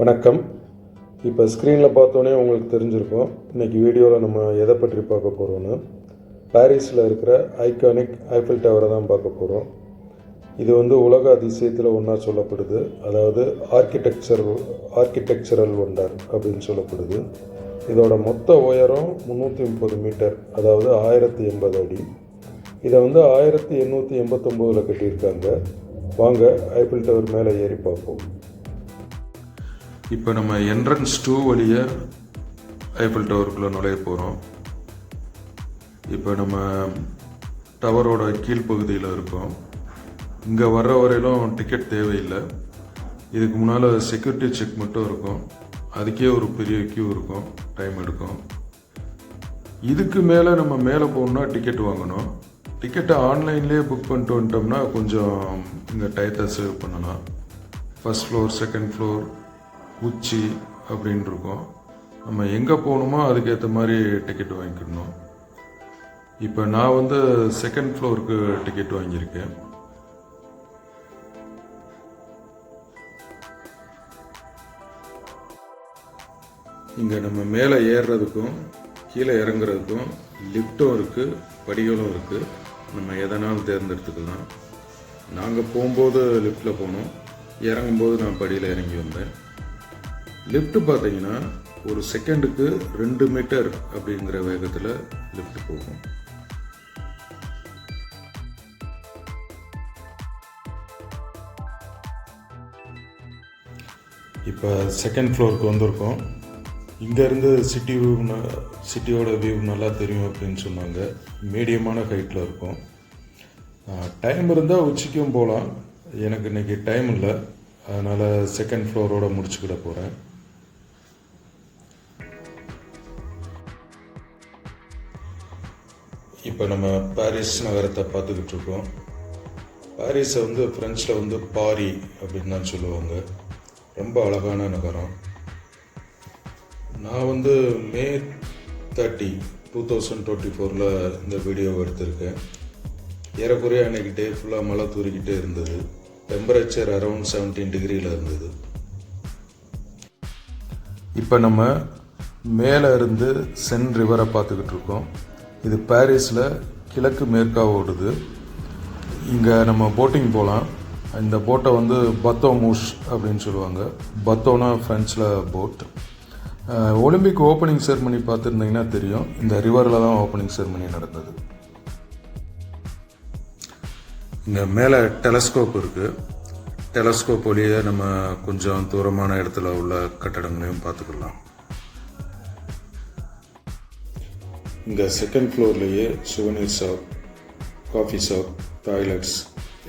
வணக்கம். இப்போ ஸ்க்ரீனில் பார்த்தோன்னே உங்களுக்கு தெரிஞ்சிருக்கும். இன்றைக்கி வீடியோவில் நம்ம எதை பற்றி பார்க்க போகிறோன்னு பாரிஸில் இருக்கிற ஐகானிக் ஐஃபில் டவரை தான் பார்க்க போகிறோம் இது வந்து உலக அதிசயத்தில் ஒன்றா சொல்லப்படுது. அதாவது ஆர்கிடெக்சர் ஆர்கிடெக்சரல் ஒண்டர் அப்படின்னு சொல்லப்படுது. இதோட மொத்த உயரம் முந்நூற்றி முப்பது மீட்டர் அதாவது ஆயிரத்தி எண்பது அடி. இதை வந்து ஆயிரத்தி எண்ணூற்றி எண்பத்தொம்போதில் கட்டியிருக்காங்க. வாங்க ஐபிள் டவர் மேலே ஏறி பார்ப்போம். இப்போ நம்ம என்ட்ரன்ஸ் டூ வழியை ஐபிள் டவருக்குள்ளே நுழைய போகிறோம் இப்போ நம்ம டவரோட கீழ்ப்பகுதியில் இருக்கோம். இங்கே வர்ற வரையிலும் டிக்கெட் தேவையில்லை. இதுக்கு முன்னால் செக்யூரிட்டி செக் மட்டும் இருக்கும். அதுக்கே ஒரு பெரிய கியூ இருக்கும். டைம் எடுக்கும். இதுக்கு மேலே நம்ம மேலே போகணுன்னா டிக்கெட் வாங்கணும். டிக்கெட்டை ஆன்லைன்லேயே புக் பண்ணிட்டு வந்துட்டோம்னா கொஞ்சம் இங்கே டயத்தை சேவ் பண்ணலாம். ஃபஸ்ட் ஃப்ளோர் செகண்ட் ஃப்ளோர் உச்சி அப்படின்னு இருக்கும் நம்ம எங்கே போகணுமோ அதுக்கேற்ற மாதிரி டிக்கெட் வாங்கிக்கணும். இப்போ நான் வந்து செகண்ட் ஃப்ளோருக்கு டிக்கெட் வாங்கியிருக்கேன். இங்கே நம்ம மேலே ஏறுறதுக்கும் கீழே இறங்குறதுக்கும் லிஃப்ட்டும் இருக்குது படிகளும் இருக்குது நம்ம எதனாலும் தேர்ந்தெடுத்துக்கலாம். நாங்கள் போகும்போது லிஃப்ட்டில் போனோம். இறங்கும்போது நான் படியில் இறங்கி வந்தேன். லிஃப்ட் பார்த்தீங்கன்னா ஒரு செகண்டுக்கு ரெண்டு மீட்டர் அப்படிங்கிற வேகத்தில் லிஃப்ட் போகும். இப்போ செகண்ட் ஃப்ளோருக்கு வந்திருக்கோம். இங்கேருந்து சிட்டி வியூ சிட்டியோட வியூ நல்லா தெரியும் அப்படின்னு சொன்னாங்க. மீடியமான ஹைட்டில் இருக்கும். டைம் இருந்தால் உச்சிக்கும் போகலாம் எனக்கு இன்றைக்கி டைம் இல்லை. அதனால் செகண்ட் ஃப்ளோரோடு முடிச்சுக்கிட போகிறேன் இப்போ நம்ம பாரிஸ் நகரத்தை பார்த்துக்கிட்டு இருக்கோம் பாரிஸை வந்து ஃப்ரெஞ்சில் வந்து பாரி அப்படின்னு தான் சொல்லுவாங்க. ரொம்ப அழகான நகரம். நான் வந்து May thirty two thousand twenty ஃபோரில் இந்த வீடியோ எடுத்திருக்கேன். ஏறக்குறைய அன்னைக்கு டே ஃபுல்லாக மழை தூரிக்கிட்டே இருந்தது. டெம்பரேச்சர் அரௌண்ட் செவன்டீன் டிகிரியில் இருந்தது. இப்போ நம்ம மேலே இருந்து சென் ரிவரை பார்த்துக்கிட்டு இருக்கோம் இது பாரிஸில் கிழக்கு மேற்காக ஓடுது. இங்கே நம்ம போட்டிங் போகலாம் இந்த போட்டை வந்து பத்தோ மூஷ் அப்படின்னு சொல்லுவாங்க. பத்தோனா ஃப்ரெஞ்சில் போட் ஒலிம்பிக் ஓப்பனிங் செரமனி பார்த்துருந்தீங்கன்னா தெரியும். இந்த ரிவரில் தான் ஓப்பனிங் செரமனி நடந்தது. இங்கே மேலே டெலஸ்கோப் இருக்குது டெலஸ்கோப் வழியே நம்ம கொஞ்சம் தூரமான இடத்துல உள்ள கட்டடங்களையும் பார்த்துக்கலாம். இந்த second ஃப்ளோர்லேயே souvenir shop coffee shop toilets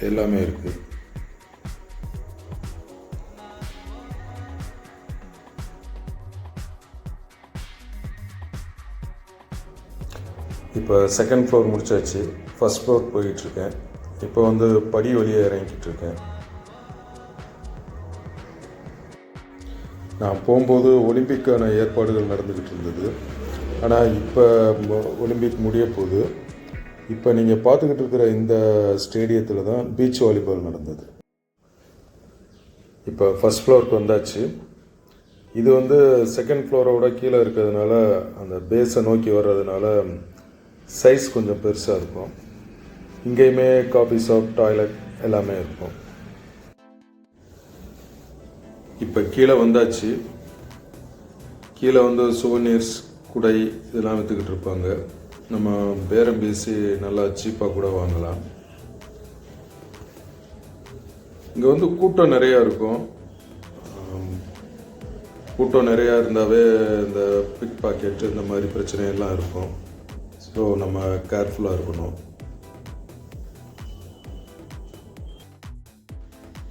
எல்லாமே இருக்குது இப்போ செகண்ட் ஃப்ளோர் முடிச்சாச்சு. ஃபஸ்ட் ஃப்ளோர் போயிட்டுருக்கேன். இப்போ வந்து படி வழியை இறங்கிக்கிட்டு இருக்கேன் நான் போகும்போது ஒலிம்பிக்கான ஏற்பாடுகள் நடந்துக்கிட்டு இருந்தது. ஆனால் இப்போ ஒலிம்பிக் முடிய போகுது இப்போ நீங்கள் பார்த்துக்கிட்டு இருக்கிற இந்த ஸ்டேடியத்தில் தான் பீச் வாலிபால் நடந்தது. இப்போ ஃபஸ்ட் ஃப்ளோருக்கு வந்தாச்சு. இது வந்து செகண்ட் ஃப்ளோரோட கீழே இருக்கிறதுனால அந்த பேஸை நோக்கி வர்றதுனால சைஸ் கொஞ்சம் பெருசாக இருக்கும். இங்கேயுமே காஃபி ஷாப் டாய்லெட் எல்லாமே இருக்கும். இப்போ கீழே வந்தாச்சு. கீழே வந்து சுவனீர்ஸ் குடை இதெல்லாம் விற்றுக்கிட்டு இருப்பாங்க. நம்ம பேரம் பேசி நல்லா சீப்பாக கூட வாங்கலாம். இங்கே வந்து கூட்டம் நிறையா இருக்கும். கூட்டம் நிறையா இருந்தாவே இந்த பிக் பாக்கெட்டு இந்த மாதிரி பிரச்சனை எல்லாம் இருக்கும். ஸோ நம்ம கேர்ஃபுல்லாக இருக்கணும்.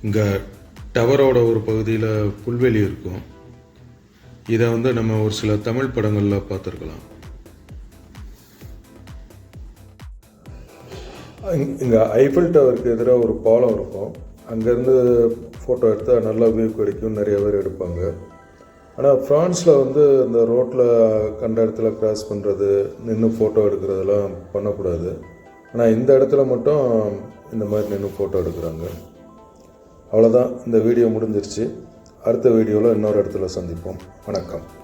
இங்கே டவரோட ஒரு பகுதியில் புல்வெளி இருக்கும். இதை வந்து நம்ம ஒரு சில தமிழ் படங்களில் பார்த்துருக்கலாம். இங்கே ஐஃபில் டவருக்கு எதிராக ஒரு பாலம் இருக்கும். அங்கேருந்து ஃபோட்டோ எடுத்தால் நல்லா வியூ கிடைக்கும் நிறைய பேர் எடுப்பாங்க. ஆனால் ஃப்ரான்ஸில் வந்து இந்த ரோட்டில் கண்ட இடத்துல கிராஸ் பண்ணுறது நின்று ஃபோட்டோ எடுக்கிறதெல்லாம் பண்ணக்கூடாது. ஆனால் இந்த இடத்துல மட்டும் இந்த மாதிரி நின்று ஃபோட்டோ எடுக்கிறாங்க. அவ்வளோதான் இந்த வீடியோ முடிஞ்சிருச்சு. அடுத்த வீடியோவில் இன்னொரு இடத்துல சந்திப்போம். வணக்கம்.